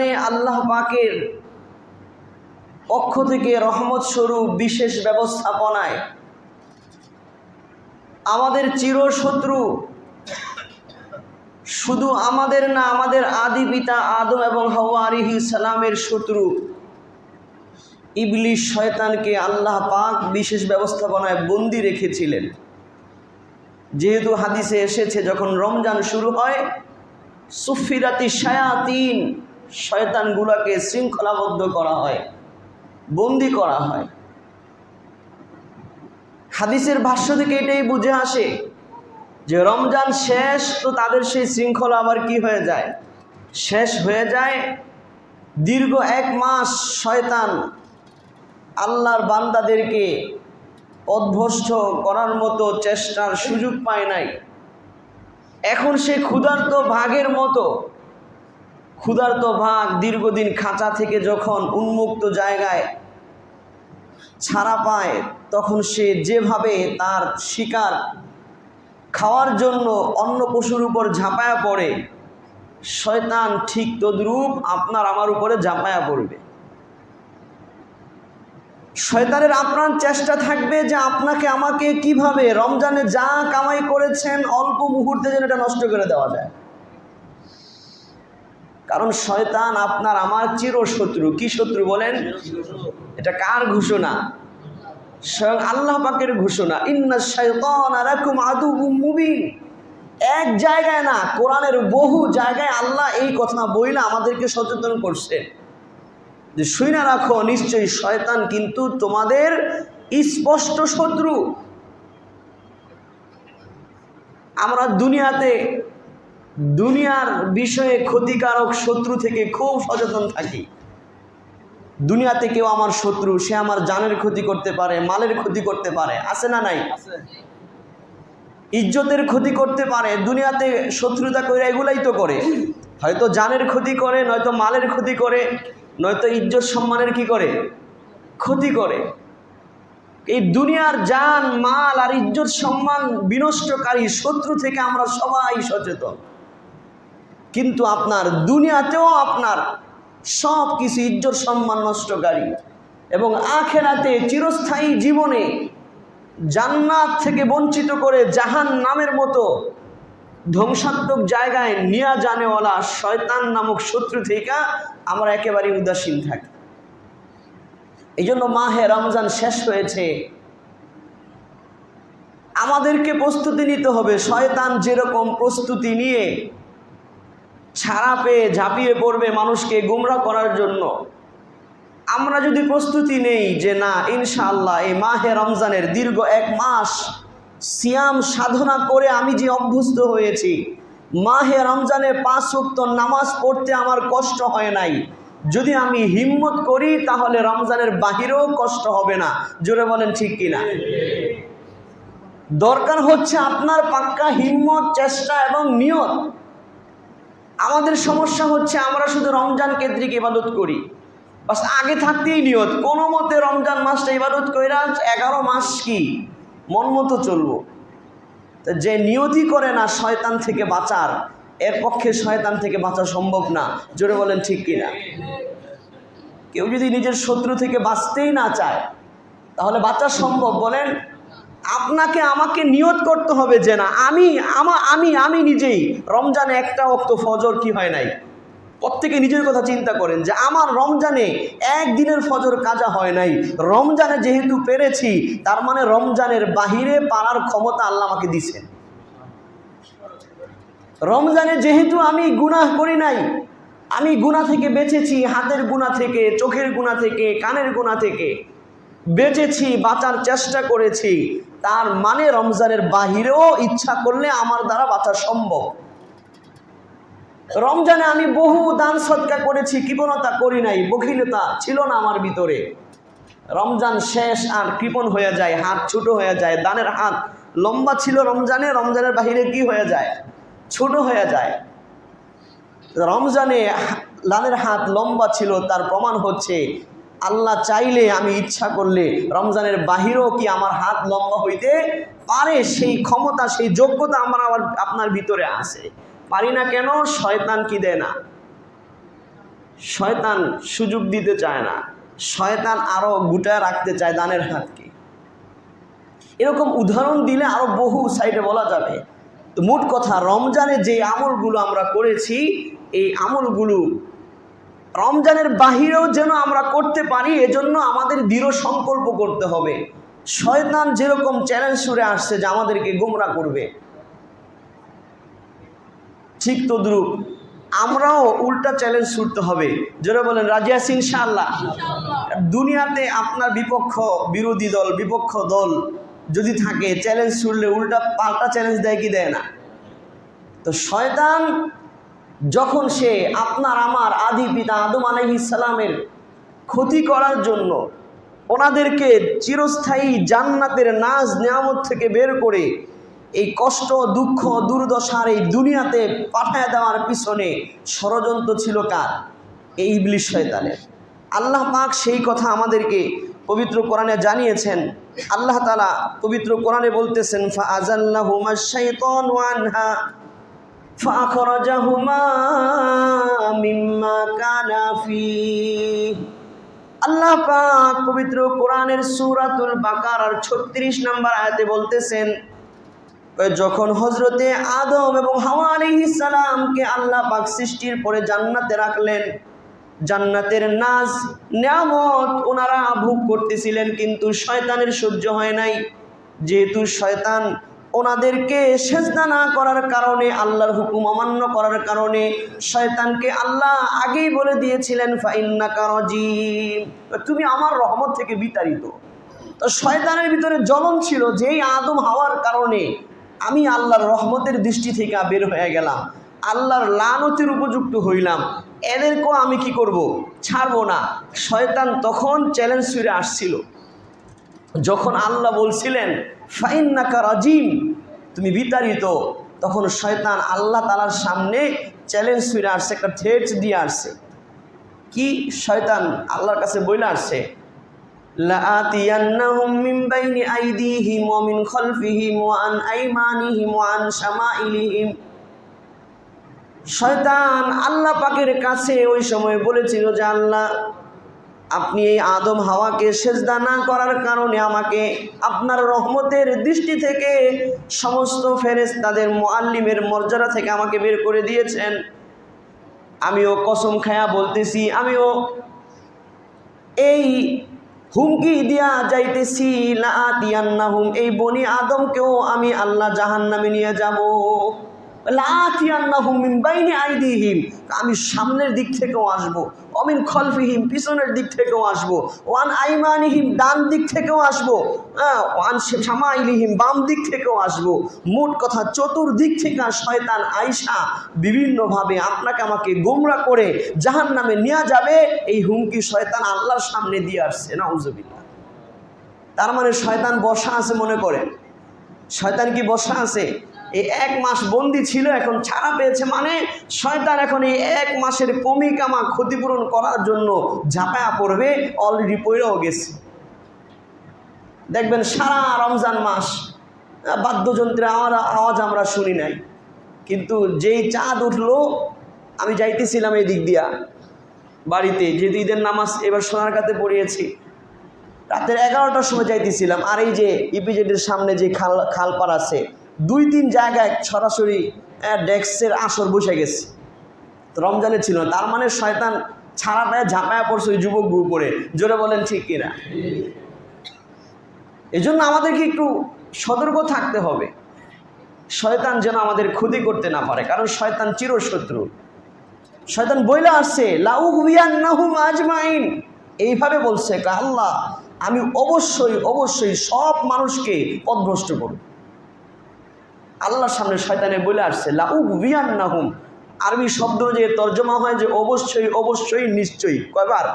রমজানে আল্লাহ পাকের পক্ষ থেকে রহমত স্বরূপ বিশেষ ব্যবস্থাপনায় আমাদের চিরশত্রু, শুধু আমাদের না, আমাদের আদি পিতা আদম এবং হাওয়া আলিহি সালামের শত্রু ইবলিশ শয়তানকে আল্লাহ পাক বিশেষ ব্যবস্থাপনায় বন্দি রেখেছিলেন। যেহেতু হাদিসে এসেছে, যখন রমজান শুরু হয়, সুফিরাতি শায়াতিন শয়তানগুলোকে শৃঙ্খলাবদ্ধ করা হয়, বন্দি করা হয়। হাদিসের ভাষ্য থেকে এটাই বুঝে আসে যে রমজান শেষ, তো তাদের সেই শৃঙ্খলা আবার কি হয়ে যায়? শেষ হয়ে যায়, দীর্ঘ এক মাস শয়তান আল্লাহর বান্দাদেরকে অধ্যস্ত করার মতো চেষ্টার সুযোগ পায় নাই। এখন সে ক্ষুধার্ত ভাগের মতো ক্ষুধার্ত ভাগ দীর্ঘদিন খাঁচা থেকে যখন উন্মুক্ত জায়গায় ছাড়া পায়, তখন সে যেভাবে তার শিকার খাওয়ার জন্য অন্য পশুর উপর ঝাঁপায়া পড়ে, শয়তান ঠিক তদ্রূপ আপনার আমার উপরে ঝাঁপায়া পড়বে। শয়তানের আপনার চেষ্টা থাকবে যে আপনাকে আমাকে কীভাবে রমজানে যা কামাই করেছেন অল্প মুহূর্তে যেন এটা নষ্ট করে দেওয়া যায়। কারণ শয়তান আপনার আমার চির শত্রু কি শত্রু বলেন? এটা কার ঘোষণা? স্বয়ং আল্লাহ পাকের ঘোষণা। ইন্না শাইতান আলাকুম আদুউম মুবিন। এক জায়গায় না, কোরআনের বহু জায়গায় আল্লাহ এই কথা বইলে আমাদেরকে সচেতন করছেন যে শুনে রাখো, নিশ্চয়ই শয়তান কিন্তু তোমাদের স্পষ্ট শত্রু। আমরা দুনিয়াতে দুনিয়ার বিষয়ে ক্ষতিকারক শত্রু থেকে খুব সচেতন থাকি। দুনিয়াতে কেউ আমার শত্রু সে আমার জানের ক্ষতি করতে পারে মালের ক্ষতি করতে পারে আছে না নাই? ইজ্জতের ক্ষতি করতে পারে দুনিয়াতে শত্রুতা করে এগুলাই তো করে। হয়তো জানের ক্ষতি করে নয়তো মালের ক্ষতি করে নয়তো ইজ্জত সম্মানের কি করে? ক্ষতি করে। এই দুনিয়ার জান মাল আর ইজ্জত সম্মান বিনষ্টকারী শত্রু থেকে আমরা সবাই সচেতন। কিন্তু আপনার দুনিয়াতেও আপনার সব কিছু ইজ্জত সম্মান নষ্টকারী। এবং আখেরাতে চিরস্থায়ী জীবনে জান্নাত থেকে বঞ্চিত করে জাহান নামের মতো ধ্বংসাত্মক জায়গায় নিয়া জানেওয়ালা শয়তান নামক শত্রু থেকে আমরা একেবারে উদাসীন থাকি। এই জন্য মাহে রমজান শেষ হয়েছে। আমাদেরকে প্রস্তুতি নিতে হবে। শয়তান যেরকম প্রস্তুতি নিয়ে ছাড়া পেয়ে ঝাঁপিয়ে পড়বে মানুষকে গুমরা করার জন্য। আমরা যদি প্রস্তুতি নেই যে না, ইনশাআল্লাহ এই মাহে রমজানের দীর্ঘ এক মাস সিয়াম সাধনা করে আমি যে অভ্যস্ত হয়েছি, মাহে রমজানে পাঁচ উক্ত নামাজ পড়তে আমার কষ্ট হয় নাই। যদি আমি হিম্মত করি, তাহলে রমজানের বাহিরেও কষ্ট হবে না। জোরে বলেন ঠিক কিনা? দরকার হচ্ছে আপনার পাক্কা হিম্মত, চেষ্টা এবং নিয়ত। আমাদের সমস্যা হচ্ছে আমরা শুধু রমজান কেন্দ্রিক ইবাদত করি। বাস আগে থাকতেই নিয়ত, কোনো মতে রমজান মাসটা ইবাদত কইরা এগারো মাস কি? মন মতো চলবো। যে নিয়তি করে না, শয়তান থেকে বাঁচার, এর পক্ষে শয়তান থেকে বাঁচা সম্ভব না। জোরে বলেন, ঠিক কিনা কেউ যদি নিজের শত্রু থেকে বাঁচতেই না চায়, তাহলে বাঁচা সম্ভব, বলেন। আপনাকে আমাকে নিয়ত করতে হবে যে না, আমি, আমা, আমি আমি নিজেই। রমজানে একটা অক্ত ফজর কি হয় নাই? প্রত্যেকে নিজের কথা চিন্তা করেন যে আমার রমজানে একদিনের ফজর কাজা হয় নাই। রমজানে যেহেতু পেরেছি, তার মানে রমজানের বাহিরে পারার ক্ষমতা আল্লাহ আমাকে দিছেন। রমজানে যেহেতু আমি গুনাহ করি নাই, আমি গুণা থেকে বেঁচেছি, হাতের গুণা থেকে, চোখের গুণা থেকে, কানের গুণা থেকে। বেঁচেছি, বাঁচার চেষ্টা করেছি। তার মানে রমজানের বাহিরেও ইচ্ছা করলে আমার দ্বারা বাঁচা সম্ভব। রমজানে আমি বহু দান সৎকা করেছি, কৃপণতা করি নাই, বখিলতা ছিল না আমার ভিতরে। রমজান শেষ আর কৃপণ হয়ে যায়, হাত ছোট হয়ে যায়, দানের হাত লম্বা ছিল রমজানে, রমজানের বাহিরে কি হয়ে যায়? ছোট হয়ে যায়। রমজানে লালের হাত লম্বা ছিল, তার প্রমাণ হচ্ছে আল্লাহ চাইলে আমি ইচ্ছা করলে রমজানের বাহিরেও কি আমার হাত লম্বা হইতে পারে? সেই ক্ষমতা, সেই যোগ্যতা আমার আবার আপনার ভিতরে আছে। পারি না কেন? শয়তান কি দেয় না? শয়তান সুযোগ দিতে চায় না। শয়তান আরও গুটায় রাখতে চায় দানের হাতকে। এরকম উদাহরণ দিলে আরও বহু সাইডে বলা যাবে। তো মোট কথা, রমজানে যে আমলগুলো আমরা করেছি, এই আমলগুলো রমজানের বাহিরেও যেন আমরা করতে পারি এজন্য আমাদের দৃঢ় সংকল্প করতে হবে। শয়তান যেরকম চ্যালেঞ্জ ছুড়ে আসছে যে আমাদেরকে গোমরা করবে। ঠিক তদ্রুপ আমরাও উল্টা চ্যালেঞ্জ ছুটতে হবে। যেটা বলেন রাজিয়া ইনশাআল্লাহ? দুনিয়াতে আপনার বিপক্ষ বিরোধী দল বিপক্ষ দল যদি থাকে চ্যালেঞ্জ ছুটলে উল্টা পাল্টা চ্যালেঞ্জ দেয় কি দেয় না? তো শয়তান যখন সে আপনার আমার আদি পিতা আদম আলহিসালামের ক্ষতি করার জন্য ওনাদেরকে চিরস্থায়ী জান্নাতের নাজ নেয়ামত থেকে বের করে এই কষ্ট, দুঃখ, দুর্দশার এই দুনিয়াতে পাঠায় দেওয়ার পিছনে ষড়যন্ত্র ছিল কার? এই ইবলিশ শয়তানের। আল্লাহ পাক সেই কথা আমাদেরকে পবিত্র কোরআনে জানিয়েছেন। আল্লাহ তালা পবিত্র কোরআনে বলতেছেন ফা আনহা। فأخرجهما مما كان فيه আল্লাহ পাক পবিত্র কোরআনের সূরাতুল বাকারার 36 নম্বর আয়াতে বলতেছেন যখন হজরতে আদম এবং হাওয়া আলাইহিস সালামকে আল্লাহ পাক সৃষ্টির পরে জান্নাতে রাখলেন জান্নাতের নাজ নিয়ামত ওনারা ভোগ করতেছিলেন কিন্তু শয়তানের সহ্য হয় নাই যেহেতু শয়তান ওনাদেরকে সেজদা না করার কারণে, আল্লাহর হুকুম অমান্য করার কারণে শয়তানকে আল্লাহ আগেই বলে দিয়েছিলেন ফাইন্না কারজিম তুমি আমার রহমত থেকে বিতাড়িত। তো শয়তানের ভিতরে জ্বলন ছিল যেই আদম হওয়ার কারণে আমি আল্লাহর রহমতের দৃষ্টি থেকে বের হয়ে গেলাম। আল্লাহর লানতির উপযুক্ত হইলাম। এদেরকেও আমি কি করব? ছাড়বো না। শয়তান তখন চ্যালেঞ্জ ফিরে আসছিল। যখন আল্লাহ বলছিলেন ফাইন্নাকা রাজিম তুমি বিতাড়িত তখন শয়তান আল্লাহ তালার সামনে চ্যালেঞ্জ ফিরে আসছে একটা থ্রেট দিয়ে আসছে কি শয়তান আল্লাহর কাছে বইলে আসছে لآتينهم من بين أيديهم ومن خلفهم وعن أيمانهم وعن شمائلهم শয়তান আল্লাহ পাকের কাছে ওই সময় বলেছিল যে আল্লাহ আপনি এই আদম হাওয়াকে সেজদা না করার কারণে আমাকে আপনার রহমতের দৃষ্টি থেকে সমস্ত ফেরেস তাদের মোয়াল্লিমের মর্যাদা থেকে আমাকে বের করে দিয়েছেন। আমিও কসম খায়া বলতেছি, আমিও এই হুমকি দিয়া যাইতেছি লাতিয়ান্নাহুম এই বনি আদমকেও আমি আল্লাহ জাহান্নামে নিয়ে যাব। আমি সামনের দিক থেকেও আসব, অমিন খলফিহিম পিছনের দিক থেকেও আসব, ওয়ান আইমানিহিম ডান দিক থেকেও আসব হ্যাঁ ওয়ান সামাইলিহিম বাম দিক থেকেও আসব। মোট কথা চতুর্দিক থেকে শয়তান আইসা বিভিন্নভাবে আপনাকে আমাকে গোমরা করে জাহান নামে নেওয়া যাবে। এই হুমকি শয়তান আল্লাহর সামনে দিয়ে আসছে না তার মানে শয়তান বসা আছে মনে করেন শয়তান কি বসা আছে? এই এক মাস বন্দি ছিল, এখন ছাড়া পেয়েছে মানে শয়তান এখন এই এক মাসের কমি কামা ক্ষতিপূরণ করার জন্য ঝাঁপায়া পড়বে অলরেডি পড়েও গেছে। দেখবেন সারা রমজান মাস বাদ্যযন্ত্রে আমার আওয়াজ আমরা শুনি নাই। কিন্তু যেই চাঁদ উঠল, আমি যাইতেছিলাম এই দিক দিয়া বাড়িতে, যেহেতু ঈদের নামাজ এবার সোনার কাতে পড়িয়েছি। রাতের এগারোটার সময় যাইতেছিলাম, আর এই যে ইপিজেডের সামনে যে খাল খালপার আছে দুই তিন জায়গায় সরাসরি ডেস্কের আসর বসে গেছে। রমজানে ছিল তার মানে শয়তান ছাড়া পায়ে ঝাঁপায়া পড়ছে ওই যুবক উপরে। জোরে বলেন, ঠিক কিনা? এই জন্য আমাদেরকে একটু সতর্ক থাকতে হবে। শয়তান যেন আমাদের ক্ষতি করতে না পারে, কারণ শয়তান চিরশত্রু। শয়তান বইলে আসছে লাউহুম আজমাইন। এইভাবে বলছে আল্লাহ, আমি অবশ্যই অবশ্যই সব মানুষকে পদভ্রষ্ট করব। আল্লাহর সামনে শয়তানে বলে আসছে লাউহুম আরবি শব্দ যে তর্জমা হয় যে, অবশ্যই অবশ্যই, নিশ্চয়ই। কয়বার?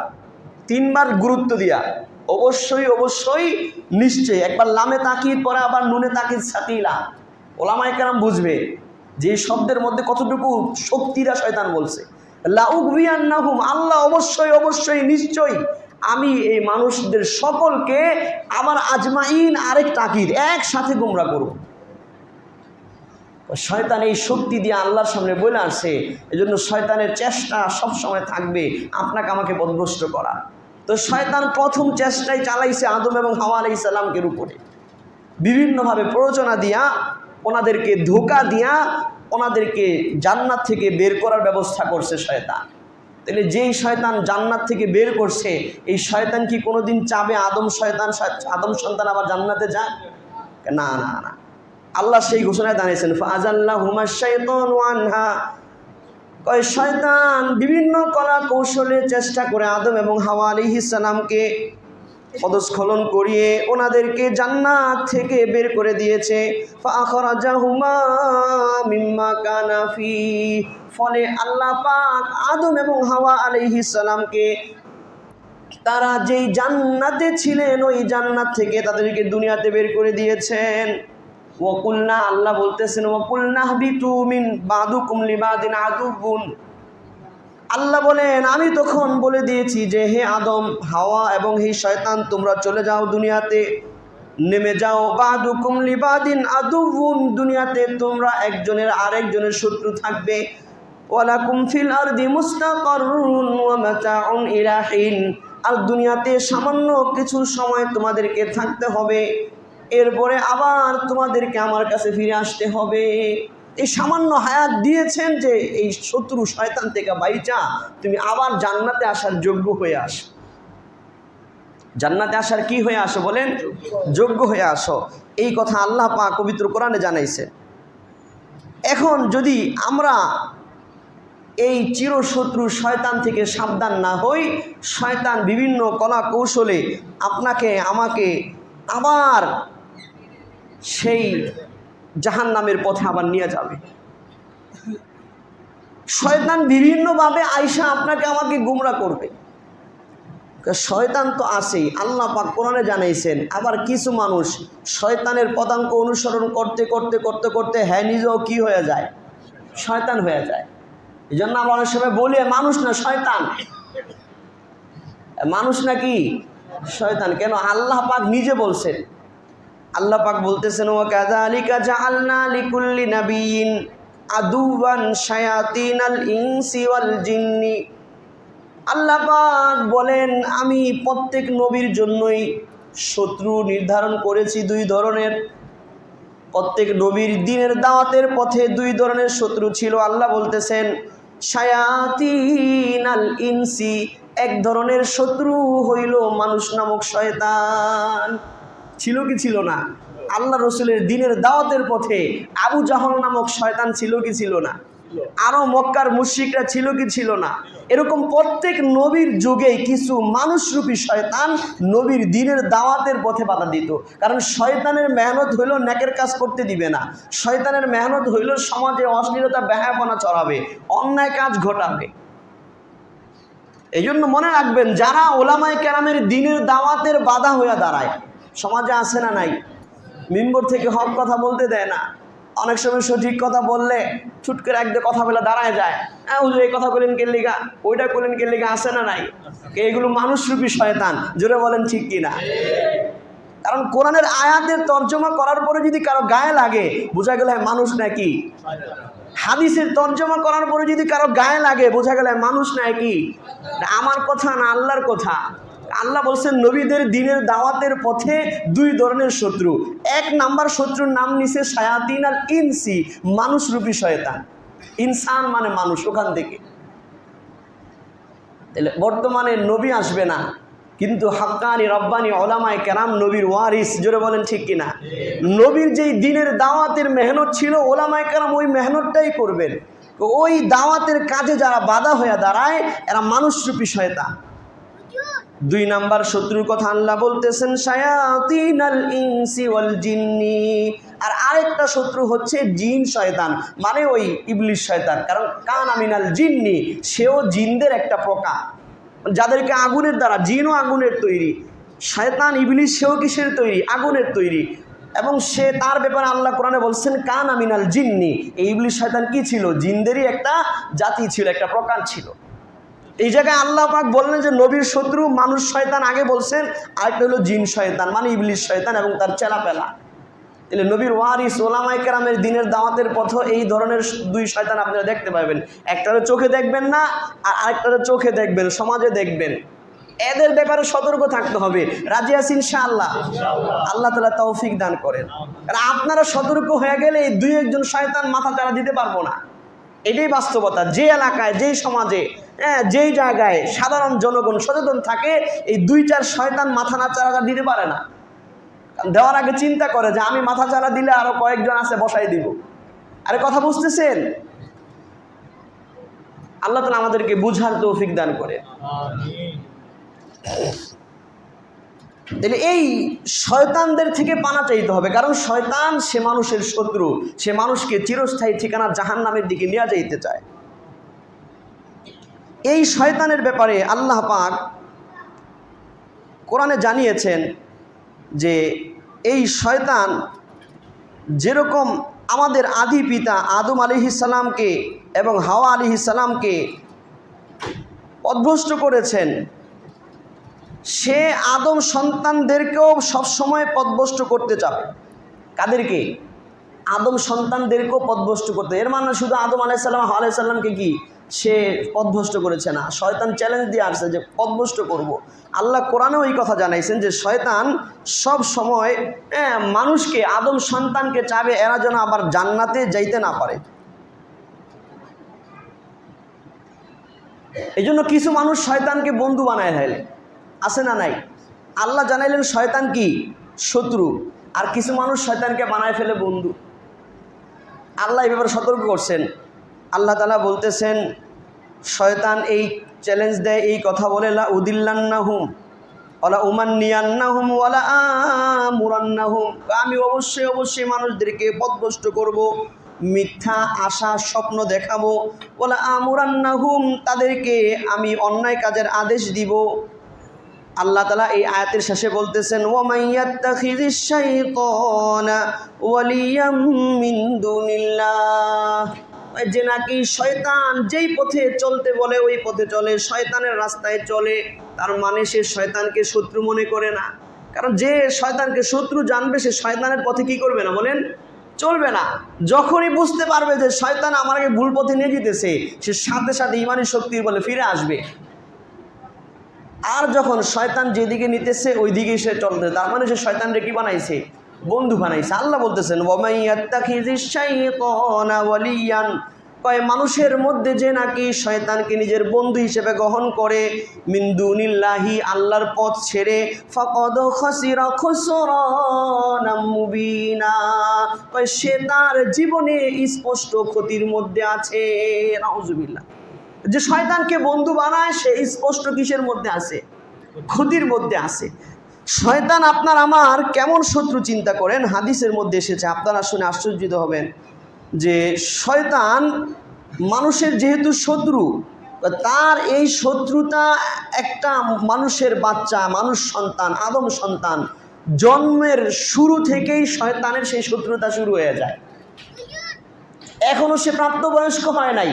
তিনবার গুরুত্ব দিয়া, অবশ্যই অবশ্যই, নিশ্চয়ই। একবার লামে তাকিদ, পরে আবার নুনে তাকিদ সাকিলা ওলামাই কেরাম বুঝবে, যে শব্দের মধ্যে কতটুকু শক্তিরা শয়তান বলছে। লাউক লাউবিয়ান্নাহুম আল্লাহ, অবশ্যই অবশ্যই, নিশ্চয়ই। আমি এই মানুষদের সকলকে আমার আজমাইন আরেক তাকিদ, একসাথে গুমরা করব। শয়তান এই শক্তি দিয়ে আল্লাহর সামনে বলে আসে, এজন্য শয়তানের চেষ্টা সব সময় থাকবে আপনাকে আমাকে পদভ্রষ্ট করা। তো শয়তান প্রথম চেষ্টাই চালাইছে আদম এবং হাওয়া আলাই সাল্লামকের উপরে বিভিন্নভাবে প্ররোচনা দিয়া, ওনাদেরকে ধোকা দিয়া, ওনাদেরকে জান্নাত থেকে বের করার ব্যবস্থা করছে শয়তান। তাহলে যেই শয়তান জান্নাত থেকে বের করছে, এই শয়তান কি কোনোদিন চাবে আদম শয়তান, আদম সন্তান আবার জান্নাতে যাক না না না। আল্লাহ সেই ঘোষণায় দাঁড়িয়েছেন ফাজাল্লাহ হুমা শৈতন ওয়ানহা কয়, শয়তান বিভিন্ন কলা কৌশলে চেষ্টা করে আদম এবং হাওয়া আলী ইসালামকে পদস্খলন করিয়ে ওনাদেরকে জান্নাত থেকে বের করে দিয়েছে। কানাফি ফলে আল্লাহ পাক আদম এবং হাওয়া আলাইহিস সালামকে তারা যেই জান্নাতে ছিলেন, ওই জান্নাত থেকে তাদেরকে দুনিয়াতে বের করে দিয়েছেন। ওকুলনা আল্লাহ বলতেছেন ওকুলনা বিতু মিন বাদুকুম লিবাদিন আদুবুন আল্লাহ বলেন, আমি তখন বলে দিয়েছি যে, হে আদম, হাওয়া এবং হে শয়তান, তোমরা চলে যাও দুনিয়াতে, নেমে যাও। বাদুকুম লিবাদিন আদুবুন দুনিয়াতে তোমরা একজনের আরেকজনের শত্রু থাকবে। ওয়ালাকুম ফিল আরদি মুস্তাকাররুন ওয়া মাতাউন আর দুনিয়াতে সামান্য কিছু সময় তোমাদেরকে থাকতে হবে। এরপরে আবার তোমাদেরকে আমার কাছে ফিরে আসতে হবে। এই সামান্য হায়াত দিয়েছেন যে এই শত্রু শয়তান থেকে বাইচা, তুমি আবার জান্নাতে আসার যোগ্য হয়ে আসো। জান্নাতে আসার কি হয়ে আসো বলেন? যোগ্য হয়ে আসো। এই কথা আল্লাহ পা পবিত্র কোরআনে জানাইছে এখন যদি আমরা এই চিরশত্রু শয়তান থেকে সাবধান না হই, শয়তান বিভিন্ন কলা কৌশলে আপনাকে, আমাকে আবার সেই জাহান নামের পথে আবার নিয়ে যাবে। শয়তান বিভিন্নভাবে আয়সা আপনাকে আমাকে গুমরা করবে। শয়তান তো আসেই আল্লাহ পাক কোরআনে জানাইছেন, আবার কিছু মানুষ শয়তানের পদাঙ্ক অনুসরণ করতে করতে করতে করতে হ্যাঁ নিজেও কি হয়ে যায়? শয়তান হয়ে যায়। এই জন্য আমরা অনেক সময় বলি মানুষ না, শয়তান। মানুষ নাকি শয়তান। কেন? আল্লাহ পাক নিজে বলছেন। আল্লাহ পাক বলতেছেন ও কাজা কাযালিকা জাআলনা লিকুল্লি নাবিয়িন আদুওয়ান শায়াতিনাল ইনসি ওয়াল জিন্নি। আল্লাহ পাক বলেন, আমি প্রত্যেক নবীর জন্যই শত্রু নির্ধারণ করেছি দুই ধরনের। প্রত্যেক নবীর দিনের দাওয়াতের পথে দুই ধরনের শত্রু ছিল। আল্লাহ বলতেছেন শায়াতিন আল ইনসি, এক ধরনের শত্রু হইল মানুষ নামক শয়তান। ছিল কি ছিল না? আল্লাহ রসুলের দিনের দাওয়াতের পথে আবু জাহল নামক শয়তান ছিল কি ছিল না? আরও মক্কার মুশ্রিকরা ছিল কি ছিল না? এরকম প্রত্যেক নবীর যুগেই কিছু মানুষরূপী শয়তান নবীর দিনের দাওয়াতের পথে বাধা দিত। কারণ শয়তানের মেহনত হইল ন্যাকের কাজ করতে দিবে না। শয়তানের মেহনত হইল সমাজে অশ্লীলতা ব্যাহাপনা চড়াবে অন্যায় কাজ ঘটাবে। এই জন্য মনে রাখবেন, যারা ওলামায় কেরামের দিনের দাওয়াতের বাধা হয়ে দাঁড়ায় সমাজে আছে না নাই? মিম্বর থেকে হক কথা বলতে দেয় না। অনেক সময় সঠিক কথা বললে ছুট করে একদম কথা বলে দাঁড়ায় যায়। হ্যাঁ হুজুর, এই কথা বলেন কে লিগা? ওইটা করলেন কে লিগা? আছে না নাই? এইগুলো মানুষরূপী শয়তান। জোরে বলেন ঠিক কি না? কারণ কোরআনের আয়াতের তর্জমা করার পরে যদি কারও গায়ে লাগে, বোঝা গেল মানুষ নাকি? হাদিসের তর্জমা করার পরে যদি কারও গায়ে লাগে, বোঝা গেল মানুষ নাকি? আমার কথা না আল্লাহর কথা? আল্লাহ বলছেন, নবীদের দিনের দাওয়াতের পথে দুই ধরনের শত্রু। এক নাম্বার শত্রুর নাম নিছে শায়াতিন আল ইনসি, মানুষরূপী শয়তান। ইনসান মানে মানুষ, ওখান থেকে। তাহলে বর্তমানে নবী আসবে না, কিন্তু হাক্কানি রব্বানি ওলামায় কেরাম নবীর ওয়ারিস, জোরে বলেন ঠিক কিনা? নবীর যেই দিনের দাওয়াতের মেহনত ছিল ওলামায় কেরাম ওই মেহনতটাই করবেন। ওই দাওয়াতের কাজে যারা বাধা হয়ে দাঁড়ায়, এরা মানুষরূপী শয়তান। দুই নাম্বার শত্রুর কথা আল্লাহ বলতেছেন শায়াতিন আল ইনসি ওয়াল জিন্নি। আর আরেকটা শত্রু হচ্ছে জিন শয়তান মানে ওই ইবলিশ শয়তান। কারণ কান আমিনাল জিন্নি, সেও জিনদের একটা প্রকার যাদেরকে আগুনের দ্বারা, জিনও আগুনের তৈরি। শয়তান, ইবলিশ, সেও কিসের তৈরি? আগুনের তৈরি। এবং সে তার ব্যাপারে আল্লাহ কোরআনে বলছেন, কান আমিনাল জিন্নি। এই ইবলিশ শয়তান কি ছিল? জিনদেরই একটা জাতি ছিল, একটা প্রকার ছিল। এই জায়গায় আল্লাহ পাক বললেন যে নবীর শত্রু মানুষ শয়তান আগে বলছেন, আরেকটা হলো জিন শয়তান মানে ইবলিশ শয়তান এবং তার চেলাপেলা। তাহলে নবীর ওয়ারিস ওলামাই কেরামের দিনের দাওয়াতের পথ এই ধরনের দুই শয়তান আপনারা দেখতে পাবেন। একটারে চোখে দেখবেন না, আর আরেকটারে চোখে দেখবেন, সমাজে দেখবেন। এদের ব্যাপারে সতর্ক থাকতে হবে। রাজি আছি ইনশাআল্লাহ? আল্লাহ তালা তৌফিক দান করেন। কারণ আপনারা সতর্ক হয়ে গেলে এই দুই একজন শয়তান মাথা তারা দিতে পারব না। এটাই বাস্তবতা। যে এলাকায় যেই সমাজে হ্যাঁ যেই জায়গায় সাধারণ জনগণ সচেতন থাকে, এই দুই চার শয়তান মাথা না চারা দিতে পারে না। দেওয়ার আগে চিন্তা করে যে আমি মাথা চারা দিলে আরও কয়েকজন আছে, বসাই দিব। আরে কথা বুঝতেছেন? আল্লাহ তালা আমাদেরকে বুঝার তৌফিক দান করে। তাহলে এই শয়তানদের থেকে পানা চাইতে হবে। কারণ শয়তান সে মানুষের শত্রু। সে মানুষকে চিরস্থায়ী ঠিকানা জাহান নামের দিকে নিয়ে যাইতে চায়। এই শয়তানের ব্যাপারে আল্লাহ পাক কোরআনে জানিয়েছেন যে এই শয়তান যেরকম আমাদের আদি পিতা আদম আলিহিসাল্লামকে এবং হাওয়া আলিহিসাল্লামকে অভ্যস্ত করেছেন সে আদম সন্তানদেরকেও সবসময় পদভষ্ট করতে চাবে। কাদেরকে আদম সন্তানদেরকেও পদভষ্ট করতে। এর মানে শুধু আদম আলাইসাল্লাম আলাইসাল্লামকে কি? সে পদভষ্ট করেছে না। শয়তান চ্যালেঞ্জ দিয়ে আসছে যে পদভষ্ট করব। আল্লাহ কোরআনেও এই কথা জানাইছেন যে শয়তান সব সময় হ্যাঁ, মানুষকে আদম সন্তানকে চাবে এরা যেন আবার জান্নাতে যাইতে না পারে। এই জন্য কিছু মানুষ শয়তানকে বন্ধু বানায় ফেলে। আছে না নাই? আল্লাহ জানাইলেন, শয়তান কি? শত্রু। আর কিছু মানুষ শয়তানকে বানায় ফেলে বন্ধু। আল্লাহ এই ব্যাপারে সতর্ক করছেন। আল্লাহ তালা বলতেছেন, শয়তান এই চ্যালেঞ্জ দেয়, এই কথা বলে, লা উদিল্লান্না হুম ওলা উমান্নিয়ান্না হুম ওলা আমুরান্না হুম আমি অবশ্যই অবশ্যই মানুষদেরকে পদভষ্ট করব, মিথ্যা আশা, স্বপ্ন দেখাবো ওলা আমুরান্না হুম তাদেরকে আমি অন্যায় কাজের আদেশ দিব। আল্লাহ তালা এই আয়াতের শেষে বলতেছেন দুনিল্লাহ। যে নাকি শয়তান যেই পথে চলতে বলে, ওই পথে চলে, শয়তানের রাস্তায় চলে, তার মানে সে শয়তানকে শত্রু মনে করে না। কারণ যে শয়তানকে শত্রু জানবে, সে শয়তানের পথে কি করবে না বলেন? চলবে না। যখনই বুঝতে পারবে যে শয়তান আমাকে ভুল পথে নিয়ে যেতেছে, সে সাথে সাথে ইমানি শক্তির বলে ফিরে আসবে। আর যখন শয়তান যেদিকে নিতেছে ওই দিকে সে চলতে। তার মানে সে শয়তানরে কি বানাইছে? বন্ধু বানাইছে। আল্লাহ বলতেছেন ওয়ালিয়ান। কয়, মানুষের মধ্যে যে নাকি শয়তানকে নিজের বন্ধু হিসেবে গ্রহণ করে মিন্দুনিল্লাহি আল্লাহর পথ ছেড়ে, ফকদ খসিরা খুসরানাম মুবিনা। কয়, সে তার জীবনে স্পষ্ট ক্ষতির মধ্যে আছে। নাউজুবিল্লাহ। যে শয়তানকে বন্ধু বানায়, সে স্পষ্ট কিসের মধ্যে আছে? ক্ষতির মধ্যে আছে। শয়তান আপনার আমার কেমন শত্রু চিন্তা করেন? হাদিসের মধ্যে এসেছে। আপনারা শুনে আশ্চর্যিত হবেন যে শয়তান মানুষের যেহেতু শত্রু তার এই শত্রুতা একটা মানুষের বাচ্চা, মানুষ সন্তান, আদম সন্তান, জন্মের শুরু থেকেই শয়তানের সেই শত্রুতা শুরু হয়ে যায়। এখনও সে প্রাপ্তবয়স্ক হয় নাই।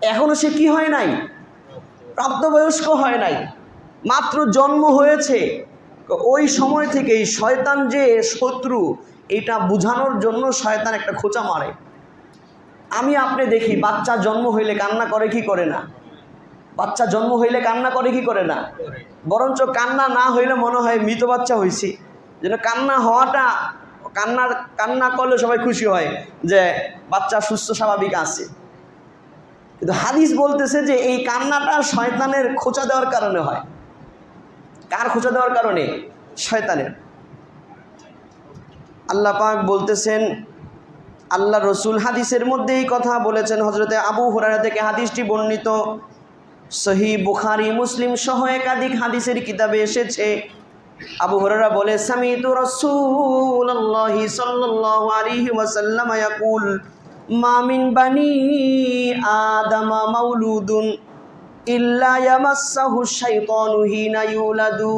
এখনও সে কি হয় নাই? প্রাপ্তবয়স্ক হয় নাই। মাত্র জন্ম হয়েছে। ওই সময় থেকেই শয়তান যে শত্রু, এটা বোঝানোর জন্য শয়তান একটা খোঁচা মারে। আমি আপনি দেখি, বাচ্চা জন্ম হইলে কান্না করে কি করে না? বাচ্চা জন্ম হইলে কান্না করে কি করে না? বরঞ্চ কান্না না হইলে মনে হয় মৃত বাচ্চা হয়েছি যেন কান্না হওয়াটা, কান্নার, কান্না করলে সবাই খুশি হয় যে বাচ্চা সুস্থ, স্বাভাবিক আছে। কিন্তু হাদিস বলতেছে যে এই কান্নাটা শয়তানের খোঁচা দেওয়ার কারণে হয়। কার খোঁচা দেওয়ার কারণে? শয়তানের। আল্লাহ পাক বলতেছেন, আল্লাহ রসুল হাদিসের মধ্যে এই কথা বলেছেন হজরতে আবু হুরারা থেকে হাদিসটি বর্ণিত। সহি বুখারি, মুসলিম সহ একাধিক হাদিসের কিতাবে এসেছে। আবু হুরারা বলে, সামিতু রাসূলুল্লাহি সাল্লাল্লাহু আলাইহি ওয়াসাল্লাম মা মিন বানি আদম ইউলাদু।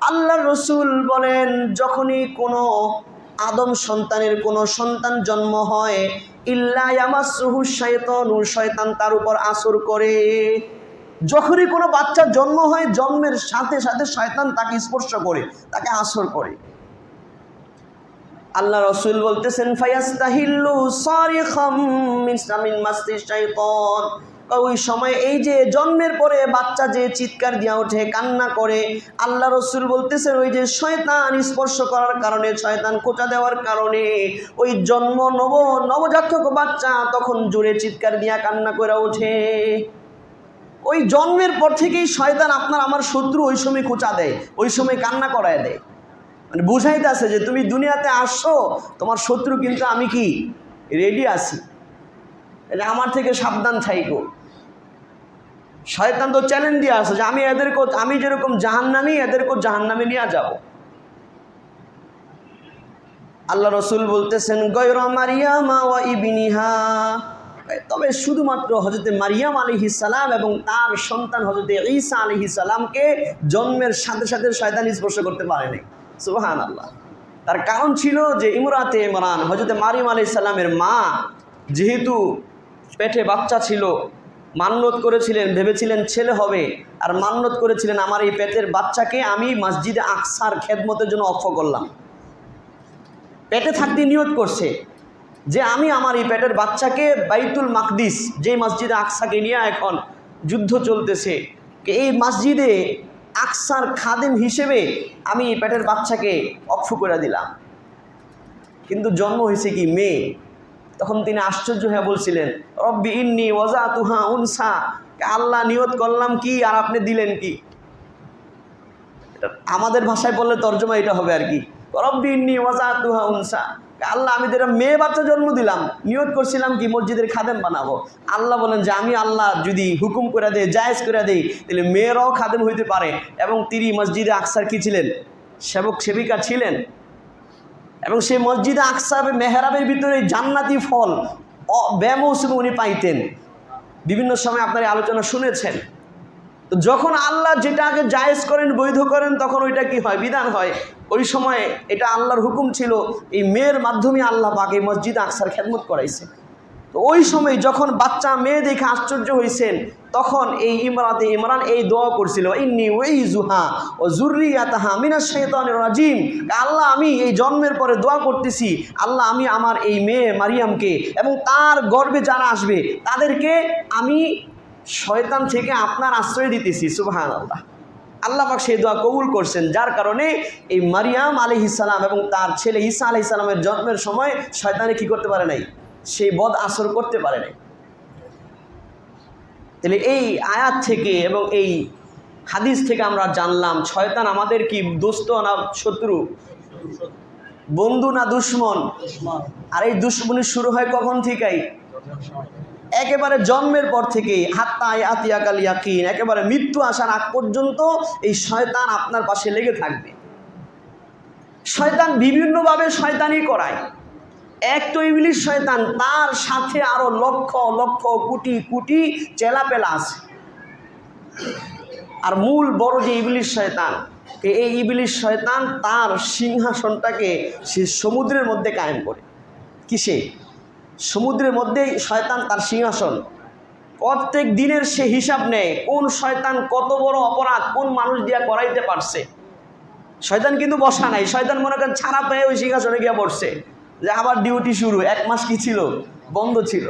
আল্লাহ রসুল বলেন, যখনই কোনো আদম সন্তানের কোনো সন্তান জন্ম হয়, ইল্লা ইয়ামাসসাহু শয়তান তার উপর আসর করে। যখনই কোনো বাচ্চার জন্ম হয়, জন্মের সাথে সাথে শয়তান তাকে স্পর্শ করে, তাকে আসর করে। আল্লাহ রসুল বলতেছেন মিন ওই সময় এই যে জন্মের পরে বাচ্চা যে চিৎকার দিয়া ওঠে, কান্না করে, আল্লাহ রসুল বলতেছেন, ওই যে শয়তান স্পর্শ করার কারণে, শয়তান কোচা দেওয়ার কারণে, ওই জন্ম নব, নবজাতক বাচ্চা তখন জোরে চিৎকার দিয়া কান্না করে ওঠে। ওই জন্মের পর থেকেই শয়তান আপনার, আমার শত্রু ওই সময় খোঁচা দেয়, ওই সময় কান্না করায় দেয়। মানে বুঝাইতে আছে যে তুমি দুনিয়াতে আসছো, তোমার শত্রু কিন্তু আমি কি? রেডি আছি। এটা আমার থেকে সাবধান থাইকো। শয়তান তো চ্যালেঞ্জ দিয়ে আসে যে আমি এদেরকে আমি যেরকম জাহান্নামি, এদেরকেও জাহান্নামে নিয়ে যাব। আল্লাহ রসুল বলতেছেন গৈর মারিয়ামা ওয়া ইবিনিহা। তবে শুধুমাত্র হজরতে মারিয়াম আলী সালাম এবং তার সন্তান হজরতে ঈসা আলী সালামকে জন্মের সাথে সাথে শয়তান স্পর্শ করতে পারেনি সুবাহান আল্লাহ তার কারণ ছিল যে ইমরাতে ইমরান হজরতে মারিম আলী সালামের মা যেহেতু পেটে বাচ্চা ছিল মান্যত করেছিলেন, ভেবেছিলেন ছেলে হবে, আর মান্যত করেছিলেন, আমার এই পেটের বাচ্চাকে আমি মসজিদে আকসার খেদমতের জন্য অক্ষ করলাম। পেটে থাকতে নিয়ত করছে যে আমি আমার এই পেটের বাচ্চাকে বাইতুল মাকদিস যে মসজিদে আকসাকে নিয়ে এখন যুদ্ধ চলতেছে, এই মসজিদে আকসার খাদেম হিসেবে আমি পেটের বাচ্চাকে অক্ষ করে দিলাম। কিন্তু জন্ম হয়েছে কি মেয়ে? তখন তিনি আশ্চর্য হয়ে বলছিলেন, রব্বি ইন্নি ওয়াজা তুহা উনসা আল্লাহ নিয়ত করলাম কি আর আপনি দিলেন কি? আমাদের ভাষায় বললে তর্জমা এটা হবে আর কি। রব্বি ইন্নি ওয়াজা তুহা উনসা। আল্লাহ, আমি যেটা মেয়ে বাচ্চা জন্ম দিলাম, নিয়োগ করছিলাম কি, মসজিদের খাদেম বানাবো। আল্লাহ বলেন যে, আমি আল্লাহ যদি হুকুম করে দেয় জায়েজ করে দেই, তাহলে মেয়েরাও খাদেম হইতে পারে। এবং তিনি মসজিদে আকসার কি ছিলেন? সেবক, সেবিকা ছিলেন। এবং সেই মসজিদে আকসার মেহরাবের ভিতরে জান্নাতি ফল ব্যামৌসুমে উনি পাইতেন। বিভিন্ন সময় আপনার আলোচনা শুনেছেন। তো যখন আল্লাহ যেটা আগে জায়েজ করেন, বৈধ করেন, তখন ওইটা কি হয়? বিধান হয়। ওই সময় এটা আল্লাহর হুকুম ছিল, এই মেয়ের মাধ্যমে আল্লাহ পাক মসজিদ আকসার খেদমত করাইছে। তো ওই সময় যখন বাচ্চা মেয়ে দেখে আশ্চর্য হয়েছেন তখন এই ইমরাতে ইমরান এই দোয়া করছিল, ইন্নি ওই জুহা ও জুরিয়াতাহা মিনা শৈতানের রাজিম। আল্লাহ, আমি এই জন্মের পরে দোয়া করতেছি। আল্লাহ, আমি আমার এই মেয়ে মারিয়ামকে এবং তার গর্বে যারা আসবে, তাদেরকে আমি শয়তান থেকে আপনার আশ্রয় দিতেছি সুবাহান আল্লাহ আল্লাহ পাক সেই দোয়া কবুল করছেন, যার কারণে এই মারিয়াম আলি ইসালাম এবং তার ছেলে ঈসা আলি ইসালামের জন্মের সময় শয়তানে কি করতে পারে নাই? সেই বদ আসর করতে পারে নাই। তাহলে এই আয়াত থেকে এবং এই হাদিস থেকে আমরা জানলাম, শয়তান আমাদের কি দোস্ত না শত্রু? বন্ধু না দুশ্মন? আর এই দুশ্মনী শুরু হয় কখন থেকেই? একেবারে জন্মের পর থেকে হাত্তায় আতিয়াকাল ইয়াকিন, একেবারে মৃত্যু আসার আগ পর্যন্ত এই শয়তান আপনার পাশে লেগে থাকবে। শয়তান বিভিন্নভাবে শয়তানি করায়। এক তো ইংলিশ শয়তান, তার সাথে আরও লক্ষ লক্ষ, কোটি কোটি চেলাপেলা আছে। আর মূল বড় যে ইবলিশ শয়তান এই ইবলিশ শয়তান তার সিংহাসনটাকে সে সমুদ্রের মধ্যে কায়েম করে। কিসে? সমুদ্রের মধ্যেই শয়তান তার সিংহাসন। প্রত্যেক দিনের সে হিসাব নেয়, কোন শয়তান কত বড় অপরাধ, কোন মানুষ দিয়া করাইতে পারছে। শয়তান কিন্তু বসা নাই, শয়তান মনে করেন ছাড়া পেয়ে ওই সিংহাসনে গিয়ে পড়ছে যে আবার ডিউটি শুরু, এক মাস কি ছিল? বন্ধ ছিল।